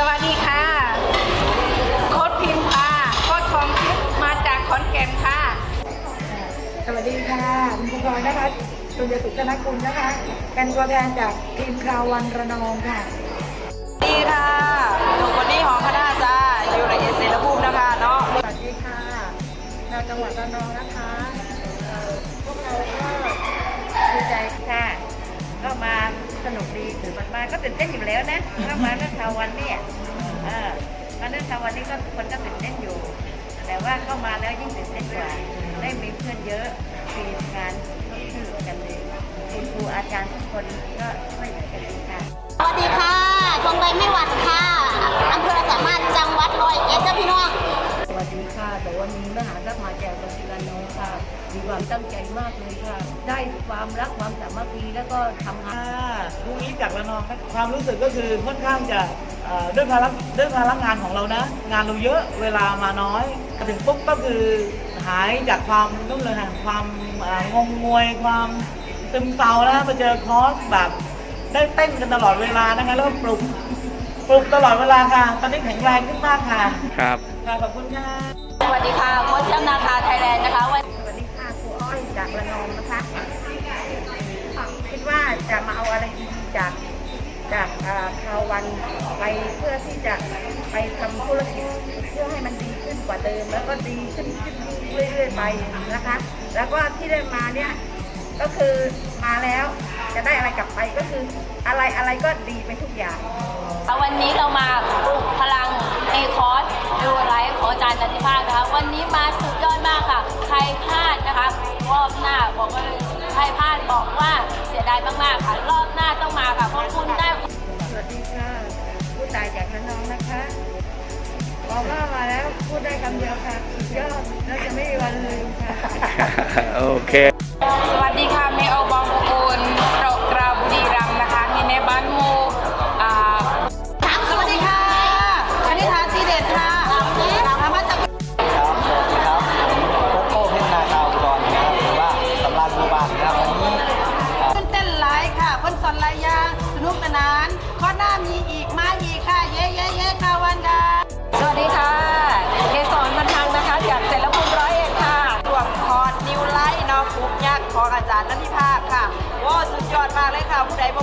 สวัสดีค่ะ โค้ดพิมพ์ค่ะโค้ดทองทิพย์มาจากขอนแก่นค่ะ สวัสดีค่ะคุณครูพลอยนะคะตุลยสุขธนกุลนะคะ เป็นตัวแทนจากทีมคราววันระนองค่ะ ดีค่ะหนูคนนี้หอคณะจ้าอยู่ในเอเซนภูมินะคะเนาะ สวัสดีค่ะชาวจังหวัดระนองนะคะ สนุกดีถือมันมาก็ตื่นเต้นอยู่แล้วนะก็มาเรื่องคราววันเนี่ยเออมาเรื่องคราววันนี้ก็ทุกคนก็ตื่นเต้นอยู่ แต่ว่าก็มาแล้วยิ่งตื่นเต้นกว่าได้มีเพื่อนเยอะทีมงานก็สนุกกันเลยคุณครูอาจารย์ทุกคนก็ช่วยเหลือกันดีค่ะสวัสดีค่ะชมไปไม่หวัดค่ะอำเภอสามารถจังหวัดร้อยเอ็ดจ้าพี่น้องสวัสดีค่ะ แต่วันนี้มหาสัมาแจกกับศิลาน้องค่ะมีความตั้งใจมากเลยค่ะ ได้ความรักความสามัคคีแล้วก็ทำงาน ลุงอีทจากระนองครับความรู้สึกก็คือค่อนข้างจะเอ่อด้วยภาระด้วยภาระงานของเรานะ งานเราเยอะเวลามาน้อยถึงปุ๊บก็คือหายจากความนุ่มเลยค่ะความเอ่องงงวยความซึมเศร้าแล้วมาเจอคอร์สแบบได้เต้นกันตลอดเวลานะคะแล้วก็ปลุกปลุกตลอดเวลาค่ะ ตอนนี้แข็งแรงขึ้นมากค่ะครับ ค่ะขอบคุณค่ะ สวัสดีค่ะโค้ชจำนาคาไทยแลนด์นะคะวัน สวัสดีค่ะครูอ้อยจากระนอง วันไปเพื่อที่จะไปทำธุรกิจเพื่อให้มันดีขึ้นกว่าเดิม แล้วก็ดีขึ้นขึ้นเรื่อยๆไปนะคะ แล้วก็ที่ได้มาเนี่ยก็คือมาแล้วจะได้อะไรกลับไปก็คืออะไรอะไรก็ดีไปทุกอย่างวันนี้เรามาปลุกพลังในคอร์สดูไลฟ์ของอาจารย์นันทิภาคนะคะวันนี้มาสุดยอดมากค่ะ ใครพลาดนะคะรอบหน้าบอกว่าใครพลาดบอกว่าเสียดายมากๆค่ะ คะบอกว่ามาแล้วพูดได้คำเดียวค่ะยอดแล้วจะไม่มีวันลืมค่ะ โอเค สวัสดี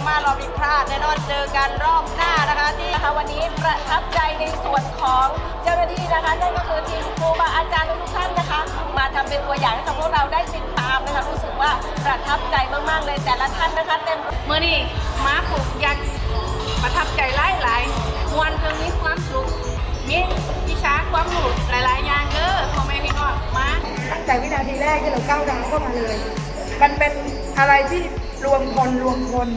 ค่ะผู้ใดบ่มารอบนี้พลาดแน่นอนเจอกันรอบหน้านะคะที่นะคะวันนี้ประทับใจในส่วนของเจ้าหน้าที่นะคะนั่นก็คือทีมครูบาอาจารย์ทุกท่านนะคะ มาทำเป็นตัวอย่างให้กับพวกเราได้ติดตามนะคะรู้สึกว่าประทับใจมากๆเลยแต่ละท่านนะคะเต็มเมื่อนี้ม้าปลูกยักษ์ประทับใจหลายหลายๆมวนเพิ่งมีความสุขมีวิชาความรู้หลายๆอย่างเด้อพ่อแม่พี่น้องมาตั้งแต่วินาทีแรกที่เราก้าวร้าวเข้ามาเลย มันเป็นอะไรที่รวมคนรวมคน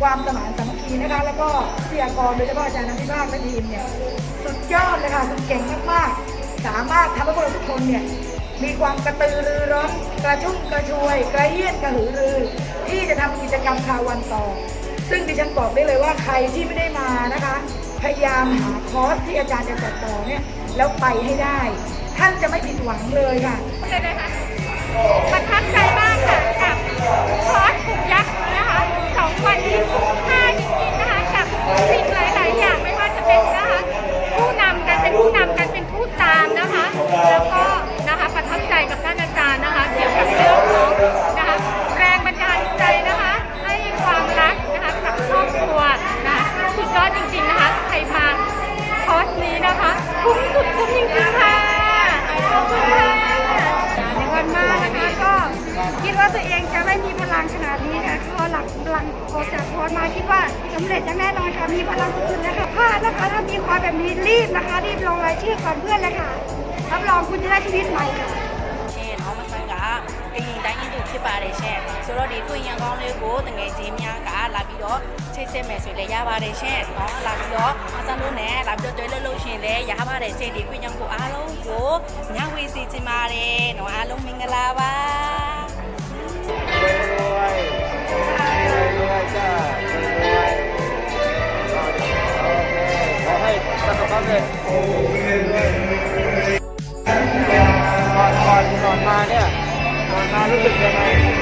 ความสมานสามัคคีนะคะ แล้วก็วิทยกรโดยเฉพาะอาจารย์นันทิภาคและทีมเนี่ยสุดยอดเลยค่ะคุณเก่งมากๆ สามารถทำให้พวกเราทุกคนเนี่ยมีความกระตือรือร้นกระชุ่มกระชวยกระเฮี้ยนกระหือรือ ที่จะทำกิจกรรมคาวันต่อ ซึ่งดิฉันบอกได้เลยว่าใครที่ไม่ได้มานะคะ พยายามหาคอร์สที่อาจารย์จะจัดต่อเนี่ยแล้วไปให้ได้ ท่านจะไม่ผิดหวังเลยค่ะประทับใจมากค่ะกับ นะค สำเร็จอย่างแน่นอนค่ะมีพลังสุดๆนะคะพลาดนะคะถ้ามีความแบบนี้รีบนะคะ รีบลงรายชื่อก่อนเพื่อนเลยค่ะรับรองคุณจะได้ชีวิตใหม่ค่ะ ရှင်အောင်မဆန်းကကရင်တိုင်းရင်တို့ဖြစ်ပါတယ်ရှင်ဆိုတော့ဒီတွေ့ရင်ကောင်းလေးကိုတငယ်ချင်းများကလာပြီးတော့ချိတ်ဆက်မယ်ဆိုရင်လည်းရပါတယ်ရှင်เนาะလာပြီးတော့အဆန်းလို့နဲ့လာပြီးတော့တွေ့လို့လို့ရှင်လည်းရပါတယ်ရှင်ဒီတွေ့ရင်ကိုအားလုံးကိုညဝေစီချင်ပါတယ်เนาะအားလုံးမင်္ဂလာပါ รวยรวยรวย ก่